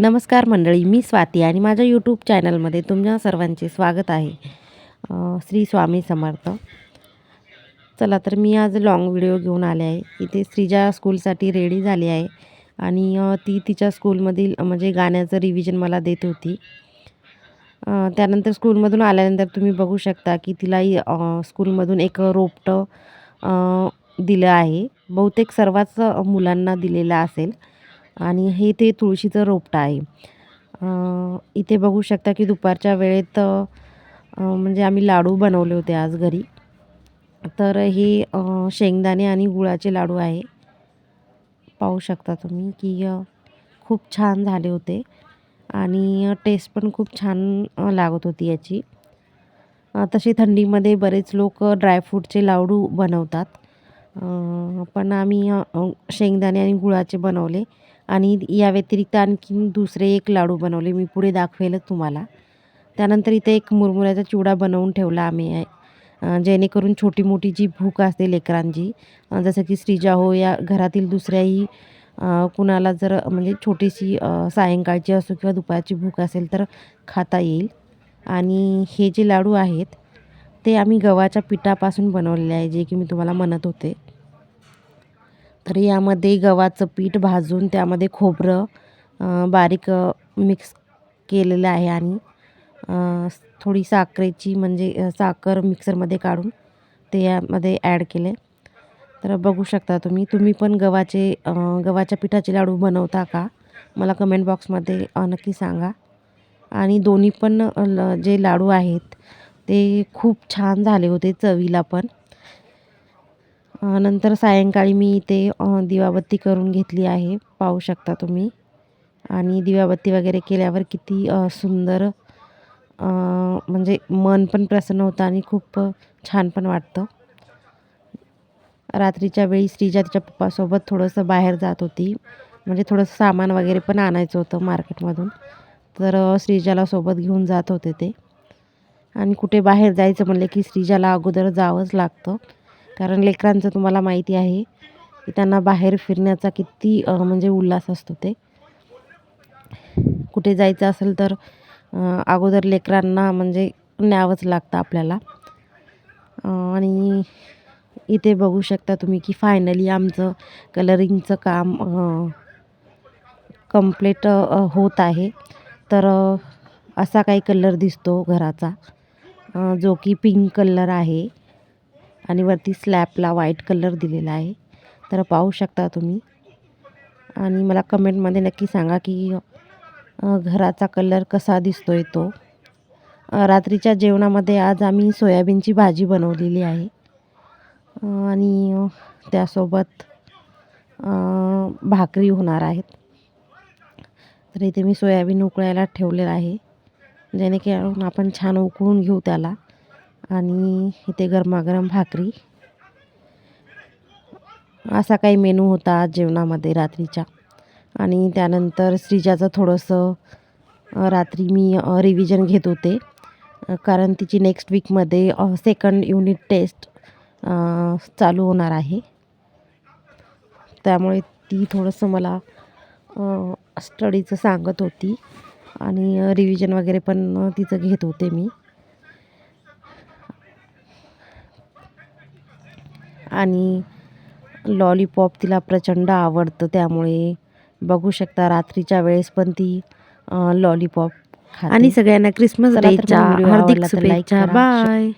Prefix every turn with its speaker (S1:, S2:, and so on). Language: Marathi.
S1: नमस्कार मंडळी मी स्वाती आणि माझ्या यूट्यूब चॅनलमध्ये तुमच्या सर्वांचे स्वागत आहे. श्री स्वामी समर्थ. चला तर मी आज लॉंग व्हिडिओ घेऊन आले आहे. इथे श्रीजा स्कूलसाठी रेडी झाली आहे आणि ती तिच्या स्कूलमधील म्हणजे गाण्याचं रिव्हिजन मला देत होती. त्यानंतर स्कूलमधून आल्यानंतर तुम्ही बघू शकता की तिलाही स्कूलमधून एक रोपटं दिलं आहे. बहुतेक सर्वच मुलांना दिलेलं असेल. आणि हे ते तुळशीचं रोपटं आहे. इथे बघू शकता की दुपारच्या वेळेत म्हणजे आम्ही लाडू बनवले होते आज घरी. तर हे शेंगदाणे आणि गुळाचे लाडू आहे. पाहू शकता तुम्ही की खूप छान झाले होते. आणि टेस्ट पण खूप छान लागत होती याची. तसे थंडीमध्ये बरेच लोक ड्रायफ्रूटचे लाडू बनवतात. पण आम्ही शेंगदाणे आणि गुळाचे बनवले. आणि या व्यतिरिक्त आणखीन दुसरे एक लाडू बनवले मी पुढे दाखवेलच तुम्हाला. त्यानंतर इथे एक मुरमुऱ्याचा चिवडा बनवून ठेवला आम्ही. जेणेकरून छोटी मोठी जी भूक असते लेकरांची जसं की श्रीजा हो या घरातील दुसऱ्याही कुणाला जर म्हणजे छोटीशी सायंकाळची असो किंवा दुपारची भूक असेल तर खाता येईल. आणि हे जे लाडू आहेत ते आम्ही गव्हाच्या पिठापासून बनवलेले आहे जे की मी तुम्हाला म्हणत होते. तर यामध्ये गव्हाचं पीठ भाजून त्यामध्ये खोबरं बारीक मिक्स केलेलं आहे आणि थोडी साखरेची म्हणजे साखर मिक्सरमध्ये काढून ते यामध्ये ॲड केले. तर बघू शकता तुम्ही तुम्ही पण गव्हाचे गव्हाच्या पिठाचे लाडू बनवता का? मला कमेंट बॉक्समध्ये नक्की सांगा. आणि दोन्ही पण ल जे लाडू आहेत ते खूप छान झाले होते चवीला पण. नंतर सायंकाळी मी इथे दिवाबत्ती करून घेतली आहे. पाहू शकता तुम्ही. आणि दिवाबत्ती वगैरे केल्यावर किती सुंदर म्हणजे मन पण प्रसन्न होतं आणि खूप छान पण वाटतं. रात्रीच्या वेळी श्रीजा तिच्या पप्पासोबत थोडंसं बाहेर जात होती. म्हणजे थोडंसं सामान वगैरे पण आणायचं होतं मार्केटमधून. तर श्रीजाला सोबत घेऊन जात होते ते. आणि कुठे बाहेर जायचं म्हणलं की श्रीजाला अगोदर जावंच लागतं. कारण लेकरांचं तुम्हाला माहिती आहे की त्यांना बाहेर फिरण्याचा किती म्हणजे उल्हास असतो ते. कुठे जायचं असेल तर अगोदर लेकरांना म्हणजे न्यावंच लागतं आपल्याला. आणि इथे बघू शकता तुम्ही की फायनली आमचं कलरिंगचं काम कंप्लीट होत आहे. तर असा काही कलर दिसतो घराचा. जो की पिंक कलर आहे. आणि वरती स्लॅबला व्हाईट कलर दिलेला आहे. तर पाहू शकता तुम्ही. आणि मला कमेंटमध्ये नक्की सांगा की घराचा कलर कसा दिसतो आहे तो रात्रीच्या जेवणामध्ये आज आम्ही सोयाबीनची भाजी बनवलेली आहे. आणि त्यासोबत भाकरी होणार आहेत. तर इथे मी सोयाबीन उकळायला ठेवलेलं आहे. जेणेकरून आपण छान उकळून घेऊ त्याला. आणि इथे गरमागरम भाकरी. असा काही मेनू होता जेवणामध्ये रात्रीच्या. आणि त्यानंतर श्रीजाचं थोडंसं रात्री मी रिव्हिजन घेत होते. कारण तिची नेक्स्ट वीकमध्ये सेकंड युनिट टेस्ट चालू होणार आहे. त्यामुळे ती थोडंसं मला स्टडीचं सांगत होती. आणि रिव्हिजन वगैरे पण तिचं घेत होते मी. आणि लॉलीपॉप तिला प्रचंड आवडतं त्यामुळे बघू शकता रात्रीच्या वेळेस पण ती लॉलीपॉप आणि सगळ्यांना क्रिसमस हार्दिक शुभेच्छा. बाय